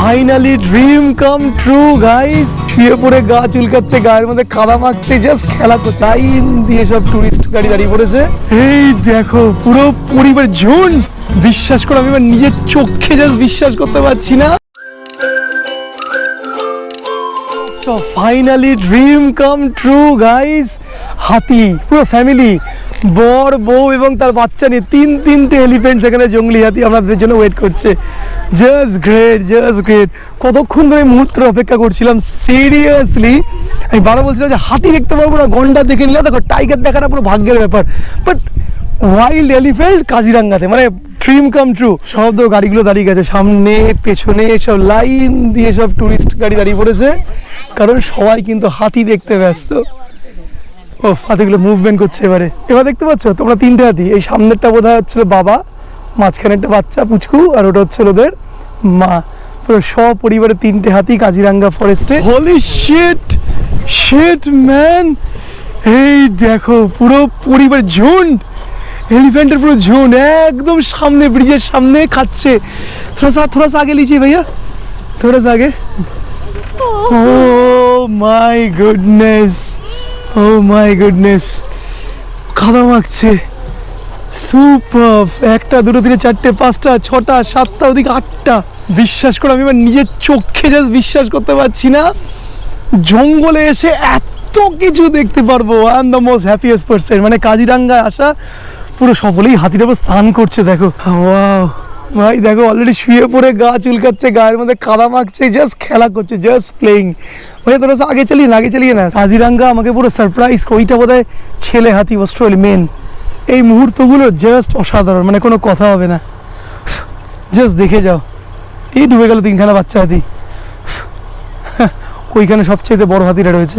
Finally dream come true guys শুয়ে পড়ে গা চুলকাচ্ছে গায়ের মধ্যে কাদা মাখছে জাস্ট খেলা তো টাইম দিয়ে সব টুরিস্ট গাড়ি দাঁড়িয়ে পড়েছে। এই দেখো পুরো পরিবার ঝুন বিশ্বাস করো আমি আমার নিজের চোখে জাস্ট বিশ্বাস করতে পারছি না। তো finally dream come true guys হাতি, পুরো ফ্যামিলি বর, বউ এবং তার বাচ্চা নিয়ে তিন তিনটে এলিফেন্টস এখানে জঙ্গলি হাতি আমাদের জন্য ওয়েট করছে। জাস্ট গ্রেট জাস্ট গ্রেট কতক্ষণ ধরে মুহূর্তের অপেক্ষা করছিলাম সিরিয়াসলি আমি বারো বলছিলাম যে হাতি দেখতে পারব না, গন্ডা দেখে নিলাম। দেখো টাইগার দেখাটা পুরো ভাগ্যের ব্যাপার। বাট ওয়াইল্ড এলিফেন্ট কাজিরাঙ্গাতে মানে ড্রিম কাম ট্রু সব তো গাড়িগুলো দাঁড়িয়ে গেছে, সামনে, পেছনে, সব লাইন দিয়ে সব টুরিস্ট গাড়ি দাঁড়িয়ে পড়েছে। কারণ সবাই কিন্তু হাতি দেখতে ব্যস্ত। ও হাতিগুলো মুভমেন্ট করছে এবারে। এবার দেখতে পাচ্ছ তোমরা তিনটে হাতি। এই সামনেরটা বোধ হয় হচ্ছিল বাবা মাঝখানে একটা বাচ্চা পুচকু আর ওটা হচ্ছে ওদের মা। পুরো সপরিবারে তিনটে হাতি কাজিরাঙ্গা ফরেস্টে হোলি শিট শিট ম্যান এই দেখো পুরো পরিবার ঝুন্ড। এলিফেন্টের পুরো ঝুন্ড একদম সামনে ব্রিজের সামনে খাচ্ছে। থোড়া সা থোড়া সা আগে লিচি ভাইয়া। থোড়া সা আগে। Oh my goodness oh my goodness খাদা মাখছে। সুপার একটা, দুটো তিনে চারটে, পাঁচটা, ছটা, সাতটা, ওদিকে আটটা। বিশ্বাস করে, আমি আমার নিজের চোখে জাস্ট বিশ্বাস করতে পারছি না। জঙ্গলে এসে এত কিছু দেখতে পারব। I am the most happiest person মানে কাজিরাঙ্গায় আসা, পুরো সকলেই হাতির উপর স্নান করছে, দেখো। ওয়াও ভাই, দেখো অলরেডি শুয়ে পড়ে গা চুলকাচ্ছে, গায়ের মধ্যে কাদা মাখছে জাস্ট খেলা করছে জাস্ট প্লেইং ভাই, তোরা আগে চালিয়ে না, আগে চালিয়ে না। কাজিরাঙ্গা আমাকে পুরো সারপ্রাইজ ওইটা বোধ ছেলে হাতি, অস্ট্রেলিয়া মেন এই মুহূর্তগুলো জাস্ট অসাধারণ মানে কোনো কথা হবে না। জাস্ট দেখে যাও। এই ডুবে গেল তিনখানা বাচ্চা হাতি। ওইখানে সবচেয়ে বড় হাতিটা রয়েছে।